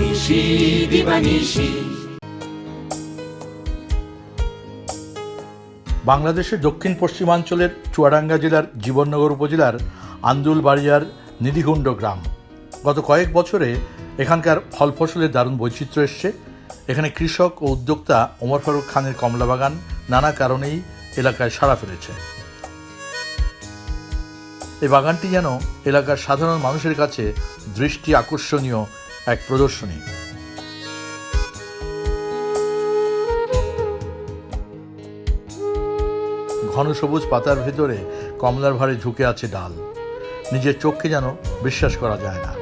নিশি দিবানিশি বাংলাদেশের দক্ষিণ পশ্চিমাঞ্চলের চুয়াডাঙ্গা জেলার জীবননগর উপজেলার আন্দুলবাড়িয়ার নিধিকুণ্ড গ্রাম। গত কয়েক বছরে এখানকার ফল ফসলের দারুণ বৈচিত্র্য এসছে। এখানে কৃষক ও উদ্যোক্তা ওমর ফারুক খানের কমলা বাগান নানা কারণেই এলাকায় সাড়া ফেলেছে। এই বাগানটি যেন এলাকার সাধারণ মানুষের কাছে দৃষ্টি আকর্ষণীয় এক প্রদর্শনী। ঘন সবুজ পাতার ভেতরে কমলার ভারে ঝুঁকে আছে ডাল। নিজের চোখকে যেন বিশ্বাস করা যায় না।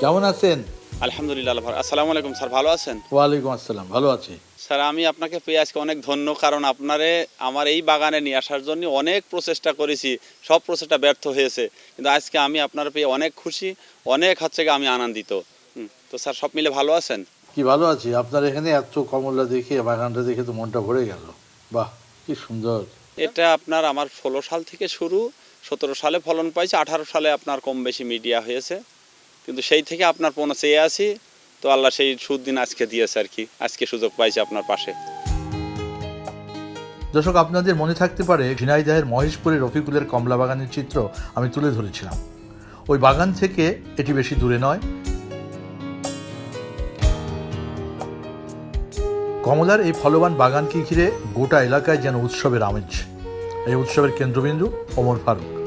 কেমন আছেন? আলহামদুলিল্লাহ। আসসালামু আলাইকুম স্যার ভালো আছেন? ওয়ালাইকুম আসসালাম ভালো আছি। স্যার আমি আপনাকে পেয়ে আজকে অনেক ধন্য কারণ আপনারে আমার এই বাগানে নিয়ে আসার জন্য অনেক প্রচেষ্টা করেছি সব প্রচেষ্টা ব্যর্থ হয়েছে। কিন্তু আজকে আমি আপনার পেয়ে অনেক খুশি অনেক হচ্ছে গিয়ে আমি আনন্দিত। তো স্যার সব মিলে ভালো আছেন? কি ভালো আছি? আপনার এখানে এত কমলা দেখে বাগানটা দেখে তো মনটা ভরে গেল। বাহ কি সুন্দর। এটা আপনার আমার ষোলো সাল থেকে শুরু সতেরো সালে ফলন পাইছে আঠারো সালে আপনার কম বেশি মিডিয়া হয়েছে। কিন্তু সেই থেকে আপনার পৌঁছে চেয়ে আছি তো আল্লাহ সেই সুদিন আজকে দিয়েছে আর কি। আজকে সুযোগ পাইছে আপনার পাশে। দর্শক, আপনাদের মনে থাকতে পারে ঝিনাইদহের মহেশপুরের রফিকুলের কমলা বাগানের চিত্র আমি তুলে ধরেছিলাম। ওই বাগান থেকে এটি বেশি দূরে নয়। কমলার এই ফলবান বাগানকে ঘিরে গোটা এলাকায় যেন উৎসবের আমেজ। এই উৎসবের কেন্দ্রবিন্দু ওমর ফারুক।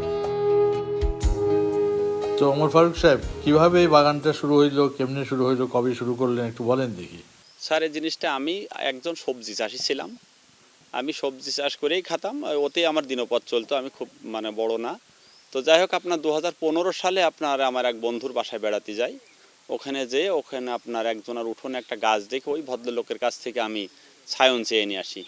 তো ওমর ফারুক সাহেব, কীভাবে এই বাগানটা শুরু হইল, কেমনে শুরু হইল, কবে শুরু করলেন একটু বলেন দেখি। স্যার, এই জিনিসটা আমি একজন সবজি চাষি ছিলাম। আমি সবজি চাষ করেই খাতাম, ওতেই আমার দিনপথ চলতো, আমি খুব মানে বড় না। তো যাই হোক, আপনার দুহাজার পনেরো সালে আপনার আমার এক বন্ধুর বাসায় বেড়াতে যাই। ওখানে যেয়ে ওখানে আপনার একজনের উঠোনে একটা গাছ দেখে ওই ভদ্রলোকের কাছ থেকে আমি ছায়ন চেয়ে নিয়ে আসি।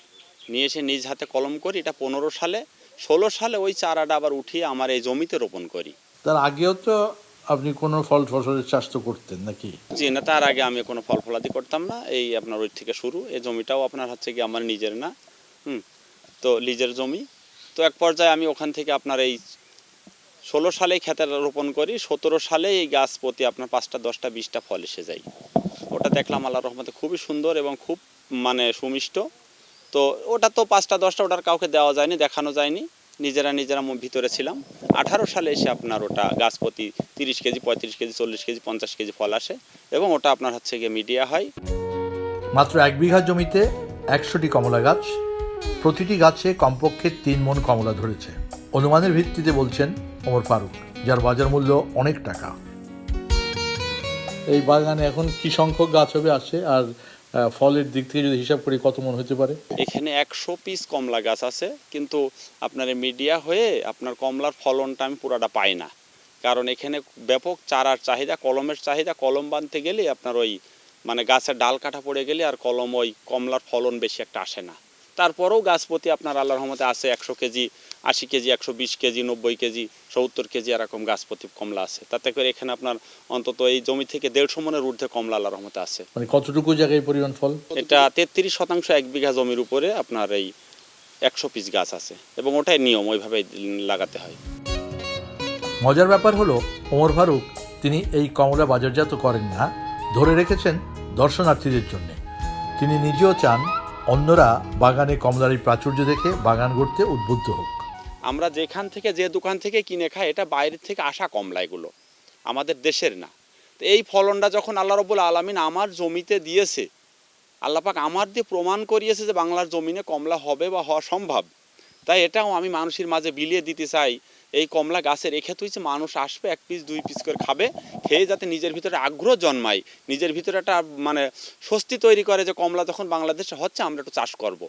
নিয়ে এসে নিজ হাতে কলম করি, এটা পনেরো সালে। ষোলো সালে ওই চারাটা আবার উঠিয়ে আমার এই জমিতে রোপণ করি। তার আগেও তো আপনি কোনো ফল ফসলের চাষ তো করতেন নাকি? জি, না, তার আগে আমি কোনো ফল ফলাদি করতাম না। এই আপনার ওই থেকে শুরু। এই জমিটাও আপনার হচ্ছে কি আমার নিজের না। হুম, তো লিজের জমি। তো এক পর্যায়ে আমি ওখান থেকে আপনার এই ষোলো সালে খেতে রোপণ করি। সতেরো সালে এই গাছ প্রতি আপনার পাঁচটা, দশটা, বিশটা ফল এসে যায়। ওটা দেখলাম আল্লাহ রহমতে খুবই সুন্দর এবং খুব মানে সুমিষ্ট। তো ওটা তো পাঁচটা, দশটা ওটার কাউকে দেওয়া যায়নি, দেখানো যায়নি। নিজেরা নিজেরা ম- ভিতরে ছিলাম। আঠারো সালে এসে আপনার ওটা গাছ প্রতি তিরিশ কেজি পঁয়ত্রিশ কেজি চল্লিশ কেজি পঞ্চাশ কেজি ফল আসে এবং ওটা আপনার হচ্ছে গিয়ে মিডিয়া হয়। মাত্র এক বিঘা জমিতে একশোটি কমলা গাছ প্রতিটি গাছে কমপক্ষে তিন মন কমলা ধরেছে। অনুমানের ভিত্তিতে বলছেন ওমর ফারুক যার বাজার মূল্য অনেক টাকা। এই বাগানে এখন কি সংখ্যক গাছ হবে আছে আর ফলের দিক থেকে যদি হিসাব করি কত মন হতে পারে? এখানে একশো পিস কমলা গাছ আছে, কিন্তু আপনার মিডিয়া হয়ে আপনার কমলার ফলনটা আমি পুরাটা পাই না। কারণ এখানে ব্যাপক চারার চাহিদা, কলমের চাহিদা, কলম বানতে গেলে আপনার ওই মানে গাছের ডাল কাটা পড়ে গেলে আর কলম, ওই কমলার ফলন বেশি একটা আসে না। তারপরেও গাছ প্রতি আপনার আল্লাহর রহমতে আছে একশো কেজি আশি কেজি একশো বিশ কেজি নব্বই কেজি সত্তর কেজি এরকম গাছ প্রতি কমলা আছে। তাতে করে এখানে আপনার অন্তত এই জমি থেকে দেড়শো মনের ঊর্ধ্বে কমলা আল্লাহর রহমতে আছে। মানে কতটুকু জায়গায় পরিমাণ ফল? এটা তেত্রিশ শতাংশ এক বিঘা জমির উপরে আপনার এই একশো পিস গাছ আছে এবং ওটাই নিয়ম ওইভাবে লাগাতে হয়। মজার ব্যাপার হলো ওমর ফারুক তিনি এই কমলা বাজারজাত করেন না ধরে রেখেছেন দর্শনার্থীদের জন্য। তিনি নিজেও চান অন্যরা বাগানে কমলার প্রাচুর্য দেখে বাগান গড়তে উদ্বুদ্ধ হোক। আমরা যেখান থেকে, যে দোকান থেকে কিনে খাই, এটা বাইরের থেকে আসা কমলা এগুলো আমাদের দেশের না। তো এই ফলনটা যখন আল্লাহ রবুল আলমিন আমার জমিতে দিয়েছে আল্লাপাক আমার দিয়ে প্রমাণ করিয়েছে যে বাংলার জমিনে কমলা হবে বা হওয়া সম্ভব। তাই এটাও আমি মানুষের মাঝে বিলিয়ে দিতে চাই। এই কমলা গাছে রেখে তুইছে মানুষ আসবে, এক পিস দুই পিস করে খাবে, খেয়ে যাতে নিজের ভিতরে আগ্রহ জন্মায়। নিজের ভিতরে একটা মানে স্বস্তি তৈরি করে যে কমলা যখন বাংলাদেশে হচ্ছে, আমরা একটু চাষ করব।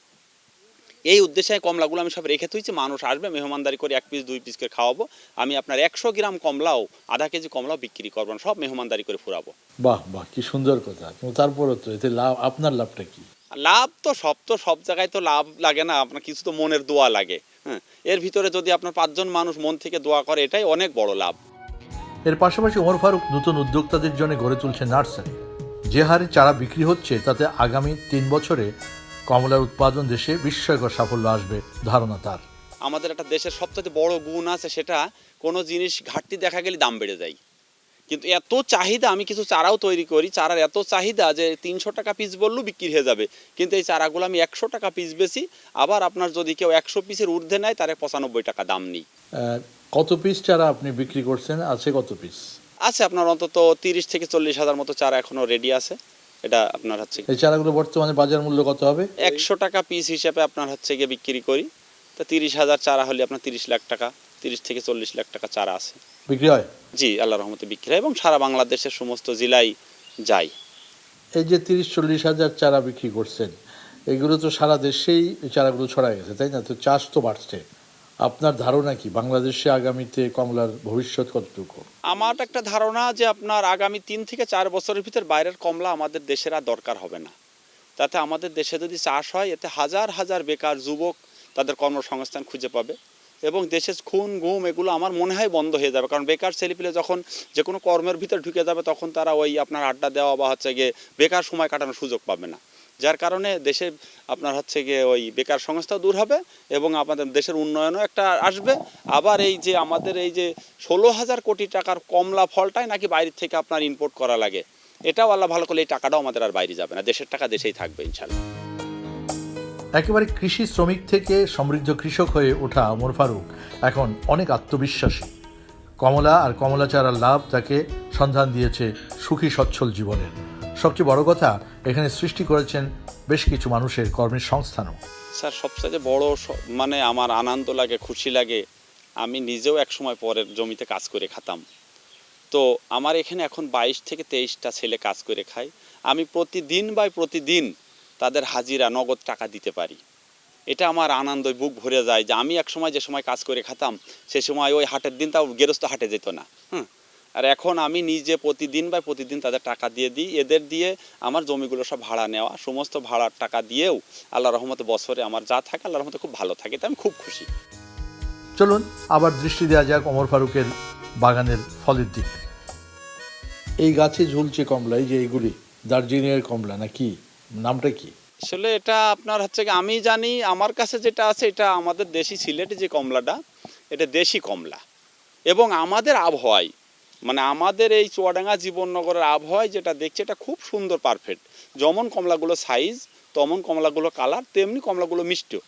এই উদ্দেশ্যে কমলাগুলো আমি সব রেখে তুইছি মানুষ আসবে, মেহমানদারি করে এক পিস দুই পিস করে খাওয়াবো। আমি আপনার একশো গ্রাম কমলাও, আধা কেজি কমলাও বিক্রি করব, সব মেহমানদারি করে ফুরাবো। বাহ বাহ, কি সুন্দর কথা। কিন্তু তারপরও তো এতে লাভ, আপনার লাভটা কি? লাভ তো সব তো সব জায়গায় তো লাভ লাগে না আপনার কিছু তো মনের দোয়া লাগে হ্যাঁ। এর ভিতরে যদি আপনার পাঁচজন মানুষ মন থেকে দোয়া করে এটাই অনেক বড় লাভ। এর পাশাপাশি ওমর ফারুক নতুন উদ্যোক্তাদের জন্য গড়ে তুলছে নার্সারি। যে হারে চারা বিক্রি হচ্ছে তাতে আগামী তিন বছরে কমলার উৎপাদন দেশে বিস্ময়কর সাফল্য আসবে ধারণা তার। আমাদের একটা দেশের সবচেয়ে বড় গুণ আছে সেটা কোনো জিনিস ঘাটতি দেখা গেলে দাম বেড়ে যায়। কিন্তু এত চাহিদা আমি কিছু চারাও তৈরি করি চারার এত চাহিদা যে তিনশো টাকা পিস বললেও বিক্রি হয়ে যাবে। কিন্তু এই চারাগুলো আমি একশো টাকা পিস বেশি আবার আপনার যদি কেউ একশো পিসের ঊর্ধ্বে নেয় তারে পঁচানব্বই টাকা দাম নিই। কত পিস চারা আপনি বিক্রি করছেন? আছে কত পিস আছে আপনার অন্তত তিরিশ থেকে চল্লিশ হাজার মতো চারা এখনও রেডি আছে। এটা আপনার হচ্ছে এই চারাগুলো বর্তমানে বাজার মূল্য কত হবে? একশো টাকা পিস হিসেবে আপনার হচ্ছে গিয়ে বিক্রি করি। তা তিরিশ হাজার চারা হলে আপনার তিরিশ লাখ টাকা তিরিশ থেকে চল্লিশ লাখ টাকা চারা আছে। বিক্রি হয়? জি আল্লাহ রহমতে বিক্রি হয় এবং সারা বাংলাদেশের সমস্ত জেলায় যায়। এই যে তিরিশ চল্লিশ হাজার চারা বিক্রি করছেন এগুলো তো সারা দেশেই চারাগুলো ছড়া গেছে তাই না? তো চাষ তো বাড়ছে। আপনার ধারণা কি? বাংলাদেশে আগামীতে কমলার ভবিষ্যৎ কতটুকু? আমার একটা ধারণা যে আপনার আগামী তিন থেকে চার বছরের ভিতর বাইরের কমলা আমাদের দেশের আর দরকার হবে না। তাতে আমাদের দেশে যদি চাষ হয় এতে হাজার হাজার বেকার যুবক তাদের কর্মসংস্থান খুঁজে পাবে। এবং দেশের খুন, গুম এগুলো আমার মনে হয় বন্ধ হয়ে যাবে। কারণ বেকার ছেলেপিলে যখন যে কোনো কর্মের ভিতর ঢুকে যাবে, তখন তারা ওই আপনার আড্ডা দেওয়া বা হচ্ছে গিয়ে বেকার সময় কাটানোর সুযোগ পাবে না। যার কারণে দেশে আপনার হচ্ছে গিয়ে ওই বেকার সংস্থা দূর হবে এবং আমাদের দেশের উন্নয়নও একটা আসবে। আবার এই যে আমাদের এই যে ষোলো হাজার কোটি টাকার কমলা ফলটাই নাকি বাইরে থেকে আপনার ইম্পোর্ট করা লাগে। এটাও আল্লাহ ভালো করলে এই টাকাটাও আমাদের আর বাইরে যাবে না। দেশের টাকা দেশেই থাকবে ইনশাল্লাহ। একেবারে কৃষি শ্রমিক থেকে সমৃদ্ধ কৃষক হয়ে ওঠা ওমর ফারুক এখন অনেক আত্মবিশ্বাসী। কমলা আর কমলা চারার লাভ তাকে সন্ধান দিয়েছে সুখী সচ্ছল জীবনের সবচেয়ে বড় কথা, এখানে সৃষ্টি করেছেন বেশ কিছু মানুষের কর্মের সংস্থানও। স্যার সবচেয়ে বড় মানে আমার আনন্দ লাগে, খুশি লাগে, আমি নিজেও এক সময় পরের জমিতে কাজ করে খাতাম। তো আমার এখানে এখন বাইশ থেকে তেইশটা ছেলে কাজ করে খায়। আমি প্রতিদিন বাই প্রতিদিন তাদের হাজিরা নগদ টাকা দিতে পারি। এটা আমার আনন্দ বুক ভরে যায় যে আমি এক সময় যে সময় কাজ করে খাতাম সে সময় ওই হাটের দিন তাও গেরস্ত হাটে যেত না। হুম? আর এখন আমি নিজে প্রতিদিন বা প্রতিদিন তাদের টাকা দিয়ে দিই এদের দিয়ে আমার জমিগুলো সব ভাড়া নেওয়া সমস্ত ভাড়ার টাকা দিয়েও আল্লাহ রহমতে বছরে আমার যা থাকে আল্লাহ রহমতে খুব ভালো থাকে তাই আমি খুব খুশি। চলুন আবার দৃষ্টি দেওয়া যাক ওমর ফারুকের বাগানের ফলের দিকে। এই গাছে ঝুলছে কমলা এই যে এইগুলি দার্জিলিংয়ের কমলা না কি নামটা কি? আসলে এটা আপনার হচ্ছে আমি জানি আমার কাছে যেটা আছে এটা আমাদের দেশি সিলেটে যে কমলাটা এটা দেশি কমলা। এবং আমাদের আবহাওয়ায় মানে আমাদের এই চুয়াডাঙ্গা জীবননগরের আবহাওয়ায় যেটা দেখছি এটা খুব সুন্দর পারফেক্ট যেমন কমলাগুলো সাইজ তেমন কমলাগুলো কালার তেমনি কমলাগুলো মিষ্টি।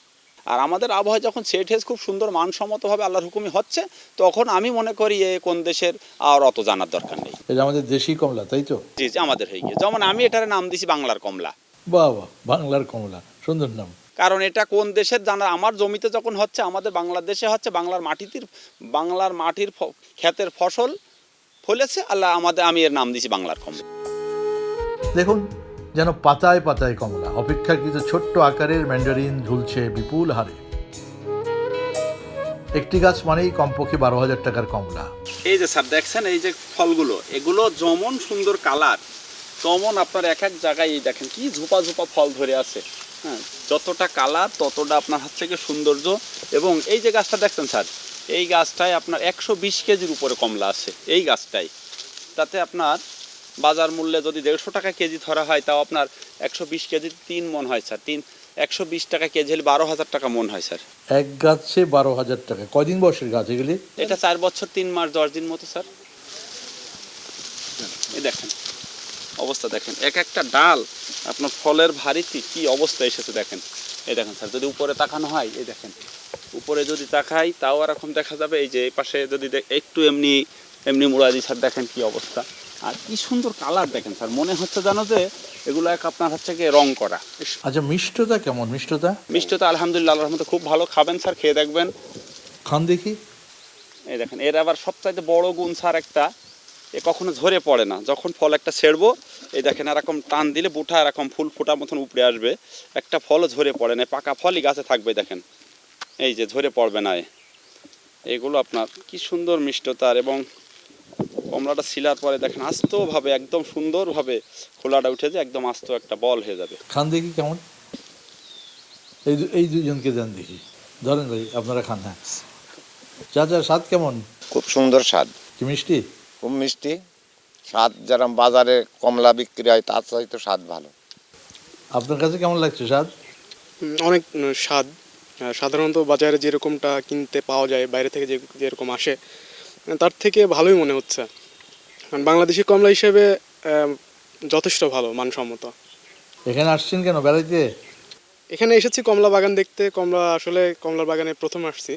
আর আমাদের আবহাওয়া যখন সেট হেজ খুব সুন্দর মানসম্মতভাবে আল্লাহর হুকুমি হচ্ছে তখন আমি মনে করি এ কোন দেশের আর অত জানার দরকার নেই। আমাদের দেশি কমলা তাই তো? জি আমাদের হয়ে গিয়ে যেমন আমি এটার নাম দিছি বাংলার কমলা। বাহ বাহ বাংলার কমলা সুন্দর নাম। কারণ এটা কোন দেশের জানা আমার জমিতে যখন হচ্ছে আমাদের বাংলাদেশে হচ্ছে বাংলার মাটিতে বাংলার মাটির ক্ষেতের ফসল ফলেছে আল্লাহ আমাদের আমি এর নাম দিয়েছি বাংলার কমলা। দেখুন যেন পাতায় পাতায় কমলা অপেক্ষাকৃত ছোট্ট আকারের ম্যান্ডারিন ঝুলছে বিপুল হারে। একটি গাছ মানেই কমপক্ষে বারো হাজার টাকার কমলা। এই যে স্যার দেখছেন এই যে ফলগুলো এগুলো যেমন সুন্দর কালার তেমন আপনার এক এক জায়গায় এই দেখেন কি ঝোপা ঝোপা ফল ধরে আছে। হ্যাঁ যতটা কালার ততটা আপনার হচ্ছে কি সৌন্দর্য এবং এই যে গাছটা দেখছেন স্যার এই গাছটায় আপনার একশো বিশ কেজির উপরে কমলা আছে এই গাছটাই তাতে আপনার বাজার মূল্যে যদি দেড়শো টাকা কেজি ধরা হয় তাও আপনার একশো বিশ কেজি তিন মন হয় স্যার তিন একশো বিশ টাকা কেজি হলে বারো হাজার টাকা মন হয় স্যার। এক গাছে বারো হাজার টাকা। কয়দিন বয়সের গাছ এগুলি? এটা চার বছর তিন মাস দশ দিন মতো স্যার। এই দেখেন। অবস্থা দেখেন। এক একটা ডাল আপনার ফলের ভারিতে কি অবস্থা এসেছে দেখেন। এই দেখেন স্যার যদি উপরে তাকানো হয় এই দেখেন। উপরে যদি তাকাই তাও এরকম দেখা যাবে এই যে এই পাশে যদি একটু এমনি এমনি মুড়া দিই স্যার দেখেন কি অবস্থা। আর কি সুন্দর কালার দেখেন স্যার মনে হচ্ছে জানো যে এগুলো এক আপনার হচ্ছে কি রং করা। আচ্ছা মিষ্টতা কেমন? মিষ্টতা? মিষ্টতা আলহামদুলিল্লাহ আল্লাহর রহমতে খুব ভালো। খাবেন স্যার খেয়ে দেখবেন। খান দেখি। এই দেখেন এর আবার সবচাইতে বড় গুণ স্যার একটা এ কখনো ঝরে পড়ে না। যখন ফল একটা ছেড়বো এই দেখেন এরকম টান দিলে বুটা এরকম ফুল ফোটার মতন উপরে আসবে। একটা ফলও ঝরে পড়ে না পাকা ফলই গাছে থাকবে দেখেন। এই যে ঝরে পড়বে না এ। এগুলো আপনার কি সুন্দর মিষ্টতার এবং কমলাটা শিলার পরে দেখেন আস্তভাবে একদম সুন্দরভাবে খোলাটা উঠে যায় একদম আস্ত একটা বল হয়ে যাবে। খান দেখি কেমন? এই এই দুজনকে দেন দেখি। ধরেন ভাই আপনারা খান হ্যাঁ। চাচা স্বাদ কেমন? খুব সুন্দর স্বাদ। কি মিষ্টি? খুব মিষ্টি। স্বাদ যেরকম বাজারে কমলা বিক্রি হয় তার চাইতে স্বাদ ভালো। আপনার কাছে কেমন লাগছে স্বাদ? অনেক স্বাদ। সাধারণত বাজারে যেরকমটা কিনতে পাওয়া যায় বাইরে থেকে যে যেরকম আসে তার থেকে ভালোই মনে হচ্ছে। কারণ বাংলাদেশি কমলা হিসেবে যথেষ্ট ভালো মানসম্মত। এখানে আসছেন কেন বেড়াইতে? এখানে এসেছি কমলা বাগান দেখতে। কমলা আসলে কমলার বাগানে প্রথম আসছি।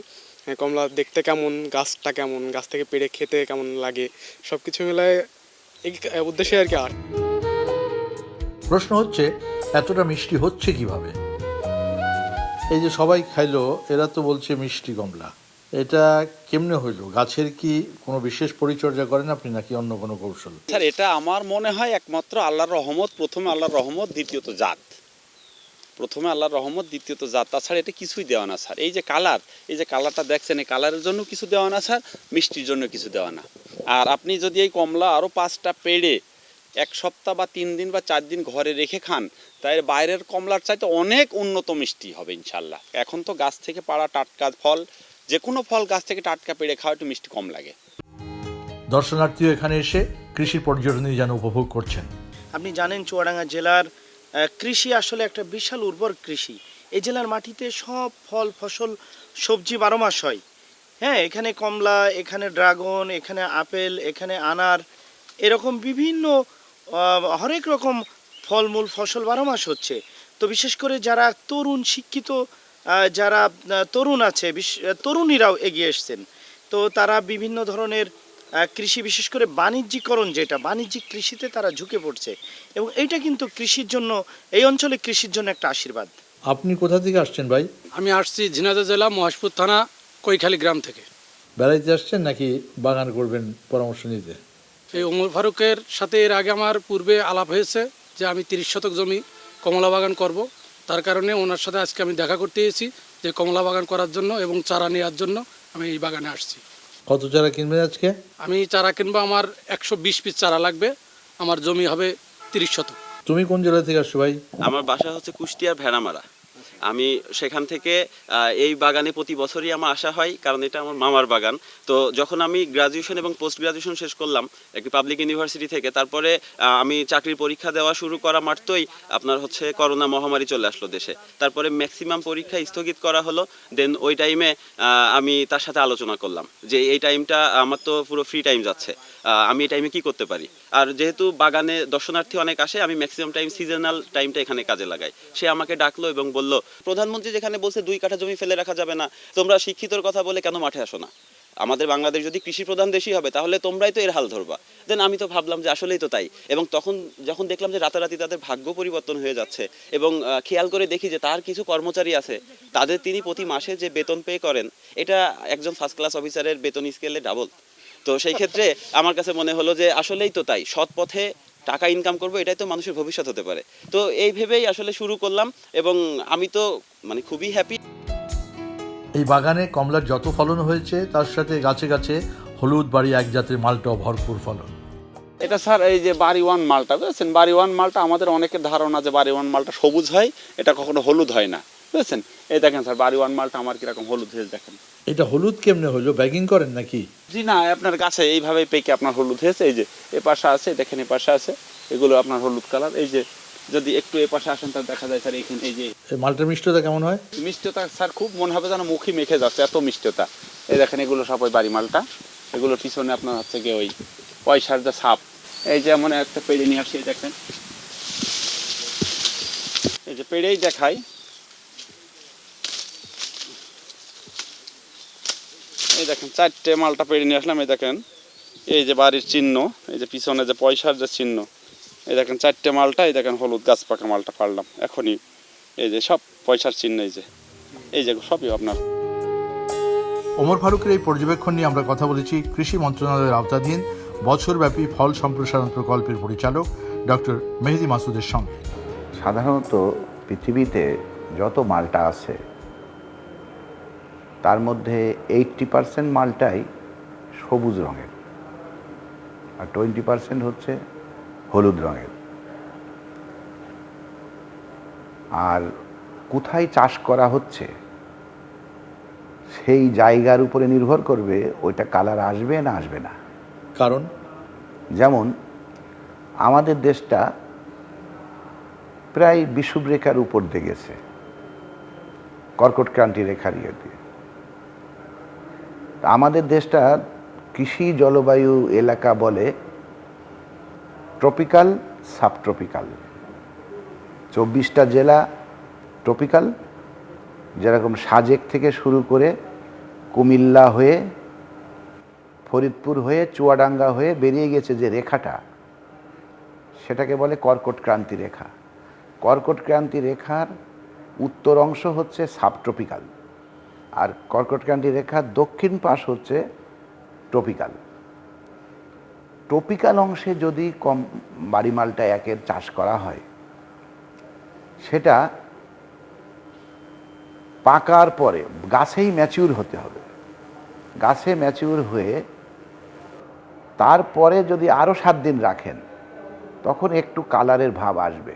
কমলা দেখতে কেমন গাছটা কেমন গাছ থেকে পেড়ে খেতে কেমন লাগে সব কিছু মিলায় এই উদ্দেশ্যে আর কি আর প্রশ্ন হচ্ছে এতটা মিষ্টি হচ্ছে কীভাবে? এই যে সবাই খাইলো এরা তো বলছে মিষ্টি কমলা। এটা কেমনে হইল? গাছের কি কোনো বিশেষ পরিচর্যা করেন আপনি নাকি অন্য কোনো কৌশল? স্যার এটা আমার মনে হয় একমাত্র আল্লাহর রহমত প্রথমে আল্লাহর রহমত দ্বিতীয়ত জাত। প্রথমে আল্লাহর রহমত দ্বিতীয়ত জাত। তাছাড়া এটা কিছুই দেওয়া না স্যার। এই যে কালার এই যে কালারটা দেখছেন এই কালারের জন্য কিছু দেওয়া না স্যার। মিষ্টির জন্য কিছু দেওয়া না। আর আপনি যদি এই কমলা আরও পাঁচটা পেড়ে এক সপ্তাহ বা তিন দিন বা চার দিন ঘরে রেখে খান তাই বাইরের কমলার চাইতে অনেক উন্নত মিষ্টি হবে ইনশাল্লাহ এখন তো গাছ থেকে পাড়া টাটকা ফল যে কোনো ফল গাছ থেকে টাটকা পেড়ে খাওয়া একটু মিষ্টি কম লাগে। দর্শনার্থীও এখানে এসে কৃষি পর্যটনই যেন উপভোগ করছেন। আপনি জানেন চুয়াডাঙ্গা জেলার কৃষি আসলে একটা বিশাল উর্বর কৃষি। এই জেলার মাটিতে সব ফল, ফসল, সবজি বারো মাস হয়। হ্যাঁ এখানে কমলা, এখানে ড্রাগন, এখানে আপেল, এখানে আনার, এরকম বিভিন্ন হরেক রকম ফলমূল, ফসল বারো মাস হচ্ছে। তো বিশেষ করে যারা তরুণ, শিক্ষিত যারা তরুণ আছে তরুণীরাও এগিয়ে এসছেন। তো তারা বিভিন্ন ধরনের কৃষি বিশেষ করে বাণিজ্যিকরণ যেটা বাণিজ্যিক কৃষিতে তারা ঝুঁকে পড়ছে এবং এইটা কিন্তু কৃষির জন্য এই অঞ্চলে কৃষির জন্য একটা আশীর্বাদ। আপনি কোথা থেকে আসছেন ভাই? আমি আসছি ঝিনাইদহ জেলা মহেশপুর থানা কৈখালী গ্রাম থেকে। বেড়াইতে আসছেন নাকি বাগান করবেন পরামর্শ নিতে? এই ওমর ফারুকের সাথে এর আগে আমার পূর্বে আলাপ হয়েছে যে আমি তিরিশ শতক জমি কমলা বাগান করব। তার কারণে ওনার সাথে আজকে আমি দেখা করতে এসেছি যে কমলা বাগান করার জন্য এবং চারা নেওয়ার জন্য আমি এই বাগানে আসছি। কত চারা কিনবেন আজকে? আমি চারা কিনবো আমার একশো বিশ পিস চারা লাগবে আমার জমি হবে তিরিশ শতক। তুমি কোন জেলা থেকে আসছো ভাই? আমার বাসা হচ্ছে কুষ্টিয়ার ভেড়ামারা। আমি সেখান থেকে এই বাগানে প্রতি বছরই আমার আসা হয়, কারণ এটা আমার মামার বাগান। তো যখন আমি গ্রাজুয়েশন এবং পোস্ট গ্রাজুয়েশন শেষ করলাম, একটি পাবলিক ইউনিভার্সিটি থেকে, তারপরে আমি চাকরির পরীক্ষা দেওয়া শুরু করা মাত্রই আপনার হচ্ছে করোনা মহামারী চলে আসলো দেশে। তারপরে ম্যাক্সিমাম পরীক্ষা স্থগিত করা হলো দেন ওই টাইমে আমি তার সাথে আলোচনা করলাম যে এই টাইমটা আমার তো পুরো ফ্রি টাইম যাচ্ছে। আমি এই টাইমে কি করতে পারি? আর যেহেতু বাগানে দর্শনার্থী অনেক আসে, আমি ম্যাক্সিমাম টাইম সিজনাল টাইমটা এখানে কাজে লাগাই। সে আমাকে ডাকলো এবং বলল, প্রধানমন্ত্রী যেখানে বলছে দুই কাঠা জমি ফেলে রাখা যাবে না, তোমরা শিক্ষিতর কথা বলে কেন মাঠে আসো না? আমাদের বাংলাদেশ যদি কৃষি প্রধান দেশই হবে, তাহলে তোমরাই তো এর হাল ধরবা। দেন আমি তো ভাবলাম যে আসলেই তো তাই। এবং তখন, যখন দেখলাম যে রাতারাতি তাদের ভাগ্য পরিবর্তন হয়ে যাচ্ছে এবং খেয়াল করে দেখি যে তার কিছু কর্মচারী আছে, তাদের তিনি প্রতি মাসে যে বেতন পে করেন, এটা একজন ফার্স্ট ক্লাস অফিসারের বেতন স্কেলে ডাবল তো সেই ক্ষেত্রে আমার কাছে মনে হলো যে আসলেই তো তাই সৎ পথে টাকা ইনকাম করব এটাই তো মানুষের ভবিষ্যৎ হতে পারে। তো এই ভেবেই আসলে শুরু করলাম এবং আমি তো মানে খুবই হ্যাপি এই বাগানে কমলার যত ফলন হয়েছে তার সাথে গাছে গাছে হলুদ বাড়ি এক জাতের মালটাও ভরপুর ফলন। এটা স্যার এই যে বাড়ি ওয়ান মালটা বুঝেছেন? বাড়ি ওয়ান মালটা আমাদের অনেকের ধারণা যে বাড়ি ওয়ান মালটা সবুজ হয় এটা কখনো হলুদ হয় না। বুঝেছেন এই দেখেন স্যার বাড়ি ওয়ান মালটা আমার কীরকম হলুদ হয়েছে দেখেন। এটা হলুদ কেমনে হলো? ব্যাগিং করেন নাকি? জি না আপনার গাছে এইভাবে পেকে আপনার হলুদ হয়েছে এই যে এ পাশে আছে দেখেন এ পাশে আছে এগুলো আপনার হলুদ কালার এই যে যদি একটু এ পাশে আসেন তাহলে দেখা যায় স্যার এখানে এই যে মালটার মিষ্টতা কেমন হয়? মিষ্টতা স্যার খুব মনে হবে যেন মুখে মেখে যাচ্ছে এত মিষ্টতা। এই দেখেন এগুলো সব ওই বাড়ি মালটা এগুলোর পিছনে আপনার হচ্ছে গিয়ে ওই পয়সার যে সাপ এই যে এমন একটা পেড়ে নিয়ে আসি দেখেন। এই যে পেড়েই দেখাই এই দেখেন চারটে মালটা পেড়ে নিয়ে আসলাম এই দেখেন। এই যে বাড়ির চিহ্ন এই যে পিছনে যে পয়সার যে চিহ্ন এই দেখেন চারটে মালটা এই দেখেন হলুদ গাছ পাকা মালটা পারলাম এখনই এই যে সব পয়সার চিহ্ন এই যে। এই যে সবই আপনার। ওমর ফারুকের এই পর্যবেক্ষণ নিয়ে আমরা কথা বলেছি কৃষি মন্ত্রণালয়ের আওতাধীন বছরব্যাপী ফল সম্প্রসারণ প্রকল্পের পরিচালক ডক্টর মেহেদি মাসুদের সঙ্গে। সাধারণত পৃথিবীতে যত মালটা আছে তার মধ্যে এইটটি পারসেন্ট মালটাই সবুজ রঙের আর টোয়েন্টি পারসেন্ট হচ্ছে হলুদ রঙের। আর কোথায় চাষ করা হচ্ছে সেই জায়গার উপরে নির্ভর করবে ওইটা কালার আসবে না আসবে না। কারণ? যেমন আমাদের দেশটা প্রায় বিষুবরেখার উপর দিয়ে গেছে কর্কট ক্রান্তি রেখার ইয়ে দিয়ে আমাদের দেশটা কৃষি জলবায়ু এলাকা বলে ট্রপিক্যাল, সাবট্রপিক্যাল। চব্বিশটা জেলা ট্রপিক্যাল, যেরকম সাজেক থেকে শুরু করে কুমিল্লা হয়ে, ফরিদপুর হয়ে, চুয়াডাঙ্গা হয়ে বেরিয়ে গেছে যে রেখাটা, সেটাকে বলে কর্কট ক্রান্তি রেখা। কর্কট ক্রান্তি রেখার উত্তর অংশ হচ্ছে সাবট্রপিক্যাল। আর কর্কট ক্রান্তি রেখার দক্ষিণ পাশ হচ্ছে ট্রপিক্যাল ট্রপিক্যাল অংশে যদি কম বাড়ি মালটা একের চাষ করা হয়, সেটা পাকার পরে গাছেই ম্যাচিউর হতে হবে। গাছে ম্যাচিউর হয়ে তারপরে যদি আরও সাত দিন রাখেন, তখন একটু কালারের ভাব আসবে।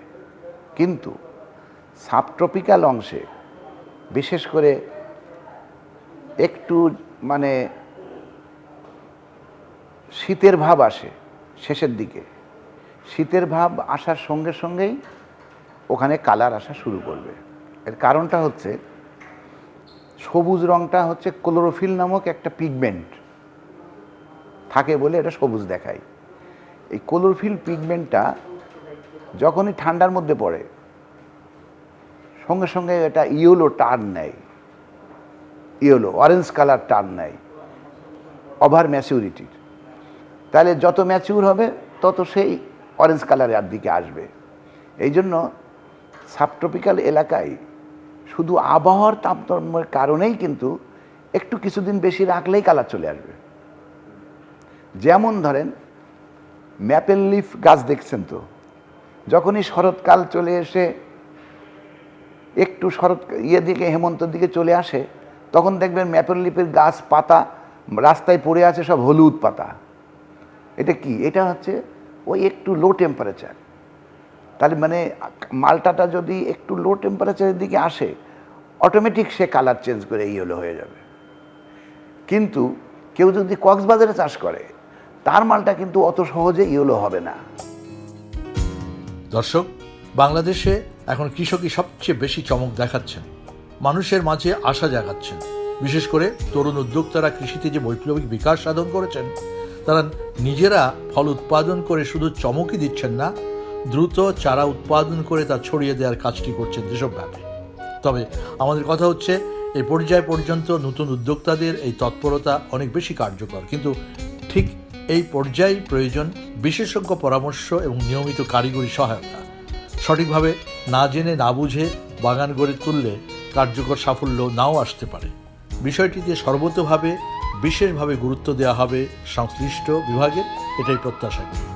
কিন্তু সাবট্রপিক্যাল অংশে, বিশেষ করে একটু মানে শীতের ভাব আসে শেষের দিকে। শীতের ভাব আসার সঙ্গে সঙ্গেই ওখানে কালার আসা শুরু করবে। এর কারণটা হচ্ছে সবুজ রংটা হচ্ছে ক্লোরোফিল নামক একটা পিগমেন্ট থাকে বলে এটা সবুজ দেখায়। এই ক্লোরোফিল পিগমেন্টটা যখনই ঠান্ডার মধ্যে পড়ে, সঙ্গে সঙ্গে এটা ইয়েলো টার্ন নেয়। ইয়েলো অরেঞ্জ কালার টার্ন নেয় ওভার ম্যাচিউরিটির তাহলে যত ম্যাচিউর হবে, তত সেই অরেঞ্জ কালারের দিকে আসবে। এই জন্য সাবট্রপিক্যাল এলাকায় শুধু আবহাওয়ার তারতম্যের কারণেই কিন্তু একটু কিছুদিন বেশি রাখলেই কালার চলে আসবে। যেমন ধরেন ম্যাপেল লিফ গাছ দেখছেন তো? যখনই শরৎকাল চলে এসে একটু শরৎ ইয়ে দিকে, হেমন্তর দিকে চলে আসে তখন দেখবেন ম্যাপেল লিপের গাছ, পাতা রাস্তায় পড়ে আছে সব হলুদ পাতা। এটা কি? এটা হচ্ছে ওই একটু লো টেম্পারেচার তাহলে মানে মালটাটা যদি একটু লো টেম্পারেচারের দিকে আসে অটোমেটিক সে কালার চেঞ্জ করে এই ইয়েলো হয়ে যাবে। কিন্তু কেউ যদি কক্সবাজারে চাষ করে, তার মালটা কিন্তু অত সহজে ইয়েলো হবে না। দর্শক, বাংলাদেশে এখন কৃষকই সবচেয়ে বেশি চমক দেখাচ্ছেন। মানুষের মাঝে আশা জাগাচ্ছেন। বিশেষ করে তরুণ উদ্যোক্তারা কৃষিতে যে বৈপ্লবিক বিকাশ সাধন করেছেন, তারা নিজেরা ফল উৎপাদন করে শুধু চমকই দিচ্ছেন না, দ্রুত চারা উৎপাদন করে তা ছড়িয়ে দেওয়ার কাজটি করছেন দেশব্যাপী। তবে আমাদের কথা হচ্ছে এই পর্যায় পর্যন্ত নতুন উদ্যোক্তাদের এই তৎপরতা অনেক বেশি কার্যকর। কিন্তু ঠিক এই পর্যায়ে প্রয়োজন বিশেষজ্ঞ পরামর্শ এবং নিয়মিত কারিগরি সহায়তা। সঠিকভাবে না জেনে না বুঝে বাগান গড়ে তুললে কার্যকর সাফল্য নাও আসতে পারে। বিষয়টিতে সর্বতভাবে বিশেষভাবে গুরুত্ব দেওয়া হবে সংশ্লিষ্ট বিভাগের, এটাই প্রত্যাশা করি।